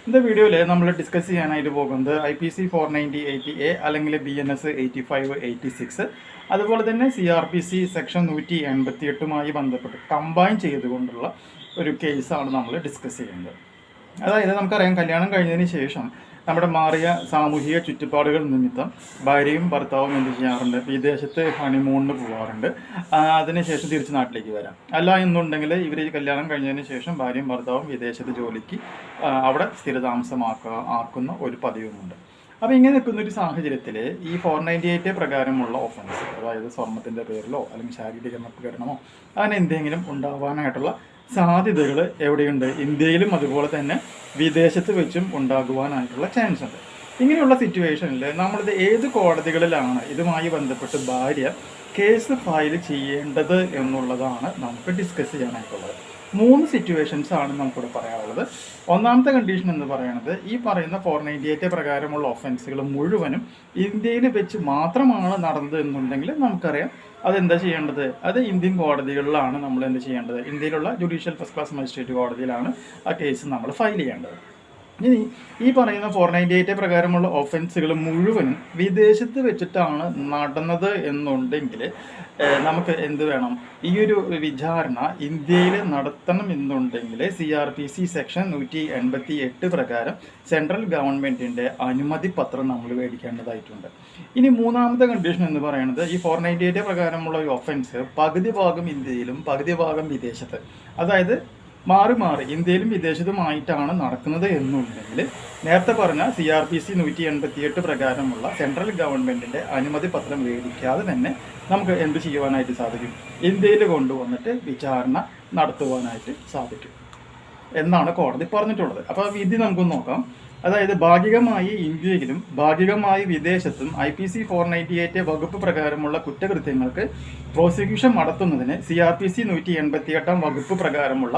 ഇന്നത്തെ വീഡിയോയിൽ നമ്മൾ ഡിസ്കസ് ചെയ്യാനായിട്ട് പോകുന്നത് I P C four ninety eighty A അല്ലെങ്കിൽ B N S eighty five eighty six അതുപോലെ തന്നെ C R P C section നൂറ്റി എൺപത്തി എട്ടുമായി ബന്ധപ്പെട്ട് കമ്പൈൻ ചെയ്തുകൊണ്ടുള്ള ഒരു കേസാണ് നമ്മൾ ഡിസ്കസ് ചെയ്യുന്നത്. അതായത് നമുക്കറിയാം കല്യാണം കഴിഞ്ഞതിന് ശേഷം നമ്മുടെ മാറിയ സാമൂഹിക ചുറ്റുപാടുകൾ നിമിത്തം ഭാര്യയും ഭർത്താവും എന്ത് ചെയ്യാറുണ്ട്? വിദേശത്ത് ഹണിമൂണിന് പോകാറുണ്ട് അതിനുശേഷം തിരിച്ച് നാട്ടിലേക്ക് വരാം. അല്ല എന്നുണ്ടെങ്കിൽ ഇവർ കല്യാണം കഴിഞ്ഞതിന് ശേഷം ഭാര്യയും ഭർത്താവും വിദേശത്ത് ജോലിക്ക് അവിടെ സ്ഥിരതാമസമാക്കുക ആക്കുന്ന ഒരു പതിവുമുണ്ട്. അപ്പോൾ ഇങ്ങനെ നിൽക്കുന്ന ഒരു സാഹചര്യത്തിൽ ഈ ഫോർ നയന്റി എയ്റ്റ് പ്രകാരമുള്ള ഓഫൻസ് അതായത് സ്വർണത്തിന്റെ പേരിലോ അല്ലെങ്കിൽ ശാരീരിക നപ്പുകരണമോ അങ്ങനെ എന്തെങ്കിലും ഉണ്ടാവാനായിട്ടുള്ള സാധ്യതകൾ എവിടെയുണ്ട്? ഇന്ത്യയിലും അതുപോലെ തന്നെ വിദേശത്ത് വെച്ചും ഉണ്ടാകുവാനായിട്ടുള്ള ചാൻസ് ഉണ്ട്. ഇങ്ങനെയുള്ള സിറ്റുവേഷനിൽ നമ്മളിത് ഏത് കോടതികളിലാണ് ഇതുമായി ബന്ധപ്പെട്ട് ഭാര്യ കേസ് ഫയൽ ചെയ്യേണ്ടത് എന്നുള്ളതാണ് നമുക്ക് ഡിസ്കസ് ചെയ്യാനായിട്ടുള്ളത്. മൂന്ന് സിറ്റുവേഷൻസ് ആണ് നമുക്കിവിടെ പറയാനുള്ളത്. ഒന്നാമത്തെ കണ്ടീഷൻ എന്ന് പറയുന്നത് ഈ പറയുന്ന ഫോർ നയന്റി എയ്റ്റ് പ്രകാരമുള്ള ഒഫൻസുകൾ മുഴുവനും ഇന്ത്യയിൽ വെച്ച് മാത്രമാണ് നടന്നത് എന്നുണ്ടെങ്കിൽ നമുക്കറിയാം അതെന്താ ചെയ്യേണ്ടത്? അത് ഇന്ത്യൻ കോടതികളിലാണ് നമ്മൾ എന്ത് ചെയ്യേണ്ടത്? ഇന്ത്യയിലുള്ള ജുഡീഷ്യൽ ഫസ്റ്റ് ക്ലാസ് മജിസ്ട്രേറ്റ് കോടതിയിലാണ് ആ കേസ് നമ്മൾ ഫയൽ ചെയ്യേണ്ടത്. ഇനി ഈ പറയുന്ന ഫോർ നയന്റി എയ്റ്റ് പ്രകാരമുള്ള ഒഫൻസുകൾ മുഴുവനും വിദേശത്ത് വെച്ചിട്ടാണ് നടന്നത് എന്നുണ്ടെങ്കിൽ നമുക്ക് എന്ത് വേണം? ഈ ഒരു വിചാരണ ഇന്ത്യയിൽ നടത്തണം എന്നുണ്ടെങ്കിൽ C R P C section നൂറ്റി എൺപത്തി എട്ട് പ്രകാരം സെൻട്രൽ ഗവൺമെന്റിന്റെ അനുമതി പത്രം നമ്മൾ മേടിക്കേണ്ടതായിട്ടുണ്ട്. ഇനി മൂന്നാമത്തെ കണ്ടീഷൻ എന്ന് പറയുന്നത് ഈ ഫോർ നയന്റി എയ്റ്റ് പ്രകാരമുള്ള ഈ ഒഫൻസ് പകുതി ഭാഗം ഇന്ത്യയിലും പകുതി ഭാഗം വിദേശത്ത്. അതായത് മാറി മാറി ഇന്ത്യയിലും വിദേശത്തുമായിട്ടാണ് നടക്കുന്നത് എന്നുണ്ടെങ്കിൽ നേരത്തെ പറഞ്ഞ സി ആർ പി സി നൂറ്റി എൺപത്തി എട്ട് പ്രകാരമുള്ള സെൻട്രൽ ഗവൺമെന്റിന്റെ അനുമതി പത്രം മേടിക്കാതെ തന്നെ നമുക്ക് എന്ത് ചെയ്യുവാനായിട്ട് സാധിക്കും? ഇന്ത്യയിൽ കൊണ്ടുവന്നിട്ട് വിചാരണ നടത്തുവാനായിട്ട് സാധിക്കും. എന്നാണ് കോടതി പറഞ്ഞിട്ടുള്ളത്. അപ്പോൾ ആ വിധി നമുക്കൊന്ന് നോക്കാം. അതായത് ഭാഗികമായി ഇന്ത്യയിലും ഭാഗികമായി വിദേശത്തും I P C four ninety eight വകുപ്പ് പ്രകാരമുള്ള കുറ്റകൃത്യങ്ങൾക്ക് പ്രോസിക്യൂഷൻ നടത്തുന്നതിന് സി ആർ പി സി നൂറ്റി എൺപത്തി എട്ടാം വകുപ്പ് പ്രകാരമുള്ള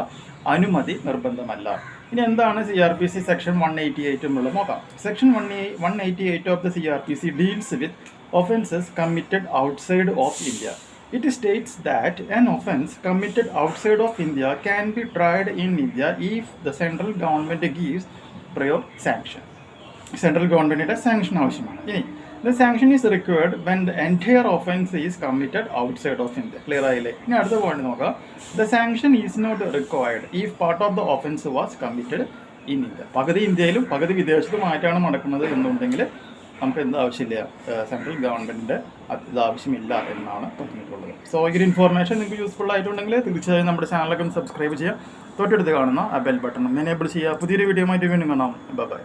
അനുമതി നിർബന്ധമല്ല. ഇനി എന്താണ് C R P C section one eighty eight എന്നുള്ളത് നോക്കാം. Section one one eighty eight of the C R P C deals with offences committed outside of India. It states that an offense committed outside of India can be tried in India if the central government gives prior sanction central ഗവൺമെന്റിന്റെ sanction ആവശ്യമാണ്. ഇനി the sanction is required when the entire offence is committed outside of India clear ആയില്ലേ? ഇനി അടുത്ത point നോക്കാം. The sanction is not required if part of the offence was committed in India പകുതി ഇന്ത്യയിലും പകുതി വിദേശത്തുമായിട്ടാണ് നടക്കുന്നത് എന്നുണ്ടെങ്കിൽ നമുക്ക് എന്ത് ആവശ്യമില്ല സെൻട്രൽ ഗവൺമെന്റിന്റെ ഇത് ആവശ്യമില്ല എന്നാണ് പറഞ്ഞിട്ടുള്ളത്. സോ ഈ ഒരു ഇൻഫോർമേഷൻ നിങ്ങൾക്ക് യൂസ്ഫുൾ ആയിട്ടുണ്ടെങ്കിൽ തീർച്ചയായും നമ്മുടെ ചാനലൊക്കെ ഒന്ന് സബ്സ്ക്രൈബ് ചെയ്യാം തൊട്ടടുത്ത് കാണുന്ന ആ ബെൽ ബട്ടൺ എനേബിൾ ചെയ്യുക. പുതിയൊരു വീഡിയോ ആയിട്ട് വീണ്ടും കാണാം. ബൈ